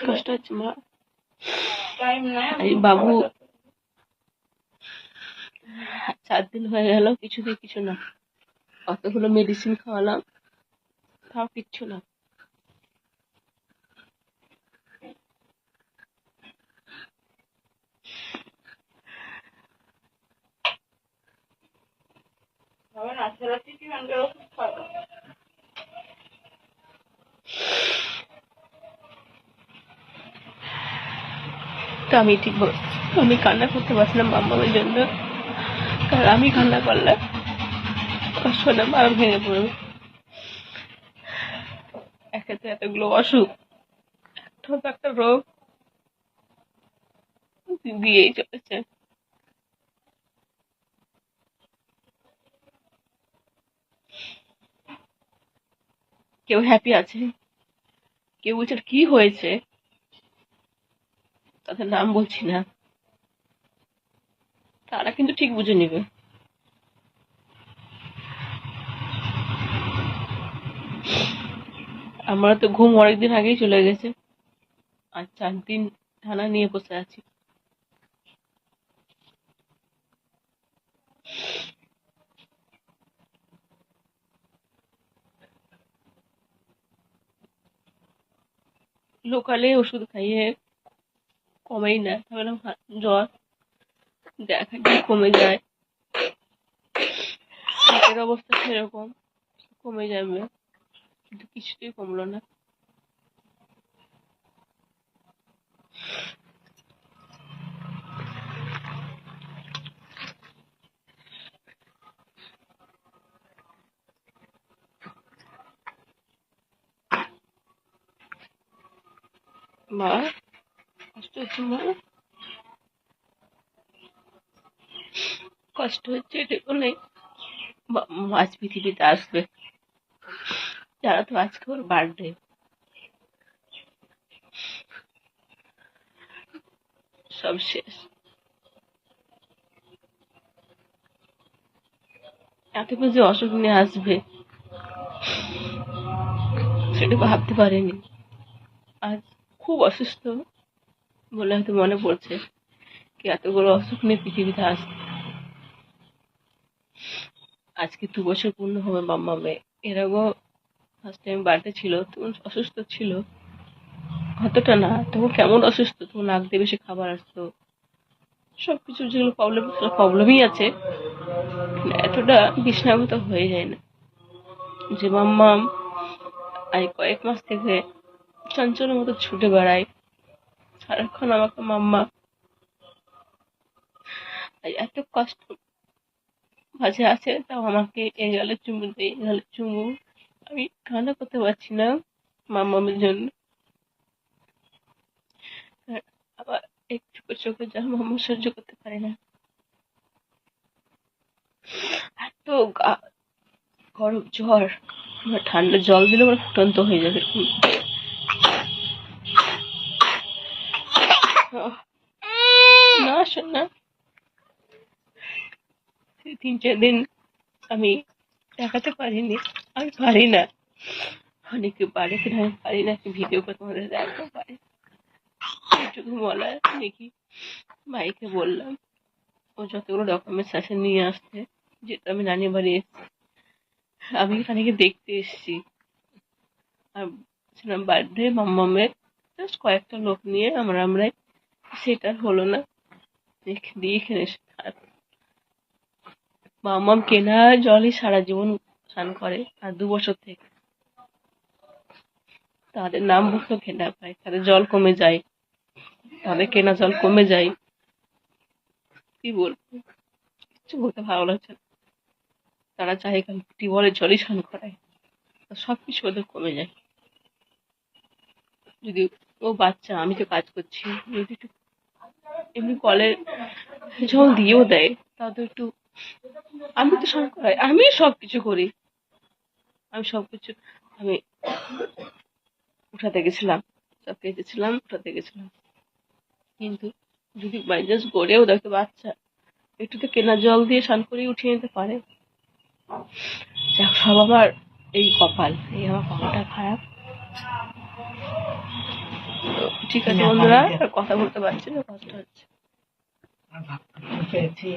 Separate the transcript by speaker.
Speaker 1: কষ্ট হচ্ছে মা। বাবু। চার দিন হয়ে গেল কিছুতে কিছু না। কতগুলো মেডিসিন খাওয়ালাম তাও কিচ্ছু না।
Speaker 2: না থেরাপি কি আনবে ওষুধ খাবে
Speaker 1: তো আমি ঠিক আমি কান্না করতে পারছিলাম মাম্মামের জন্য। কারণ আমি কান্না করলে আমার শোনা মা ভেঙে পড়বে। একে এতগুলো অসুখ একটাও তো একটা রোগ। দিয়েই চলেছে। কেউ হ্যাপি আছে? কেউ বলছে কি হয়েছে? তাদের নাম বলছি না। তারা কিন্তু ঠিক বুঝে নেবে। আমরা তো ঘুম অনেকদিন আগেই চলে গেছে। আর চার দিন ঠানা নিয়ে বসে আছি। লোকালে ওষুধ খাইয়ে কমেই না তাহলে জ্বর দেখা কমে যায়। পেটের অবস্থা সেরকম, কমে যাবে। কিন্তু কিছুতেই কমলো না। মা? মা কষ্ট হচ্ছে এটুকু নেই আজ পৃথিবীতে আসবে। যারা তো আজকে ওর বার্থডে সব শেষ। এত কিছু অসুখ নিয়ে আসবে, সেটা ভাবতে পারিনি। আজ খুব অসুস্থ। বলে হয়তো মনে পড়ছে কি এতগুলো অসুখ নিয়ে পৃথিবীতে আসবে আজকে দু বছর পূর্ণ হবে মাম্মামে এর আগেও ফার্স্ট টাইম বাড়িতে ছিল, তখন অসুস্থ ছিল। অতটা না, তখন কেমন অসুস্থ? তখন নাক দিয়ে বেশি খাবার আসতো। সব কিছু যেগুলো প্রবলেম প্রবলেমই আছে। এতটা বিছনাগত হয়ে যায় না। যে মাম্মাম এই কয়েক মাস থেকে চঞ্চলের মতো ছুটে বেড়ায়। সারাক্ষণ আমাকে মাম্মা এত কষ্ট মাঝে আছে, তাও আমাকে এ গেলে চুমু দেয় এ গেলে চুমু। আমি কান্না করতে পারছি না মামামের জন্য। আবার একটু চোখে যা মাম্মা সহ্য করতে পারে না। এত গরম জ্বর ঠান্ডা জল দিলে আমার ফুটন্ত হয়ে যাবে। এরকম। আহ, না। তিন চার দিন আমি দেখাতে পারিনি। আমি পারি না। অনেকে পারে কিনা আমি পারি না ভিডিও করে তোমাদের দেখাতে পারে। এইটুকু বলার দেখি ভাইকে বললাম। ও যতগুলো ডকুমেন্টস আছে নিয়ে আসতে যেটা আমি নানি বাড়ি এসেছি আমি এখানে দেখতে এসেছি। আর ছিলাম বার্থডে মাম্মামের জাস্ট কয়েকটা লোক নিয়ে আমরা আমরাই সেটা হলো না। দিয়ে এখানে মামাম কেনা জলই সারা জীবন স্নান করে, আর দু বছর থেকে। তাদের নাম ভুক্ত কেনা পায়, তাদের জল কমে যায়। তাদের কেনা জল কমে যায়। কি বলব? কিচ্ছু বলতে ভালো লাগছে না। তারা চায় এখানে টিউবওয়েলের জলই স্নান করায়। সব কিছু ওদের কমে যায়। যদি ও বাচ্চা, আমি তো কাজ করছি। যদি একটু এমনি কলের জল দিয়েও দেয়। তাও তো একটু আমি তো সব করাই। আমি সব কিছু করি। আমি সব কিছু আমি উঠাতে গেছিলাম, সব কেটেছিলাম, উঠাতে গেছিলাম। কিন্তু যদি বাই চান্স গড়েও দেখতে বাচ্চা, একটু তো কেনা জল দিয়ে স্নান করে উঠিয়ে নিতে পারে। যাক, সব আমার এই কপাল, এই আমার কপালটা খারাপ। ঠিক আছে বন্ধুরা আর কথা বলতে পারছি না কষ্ট হচ্ছে।
Speaker 3: আর ভাবতে পেরেছি।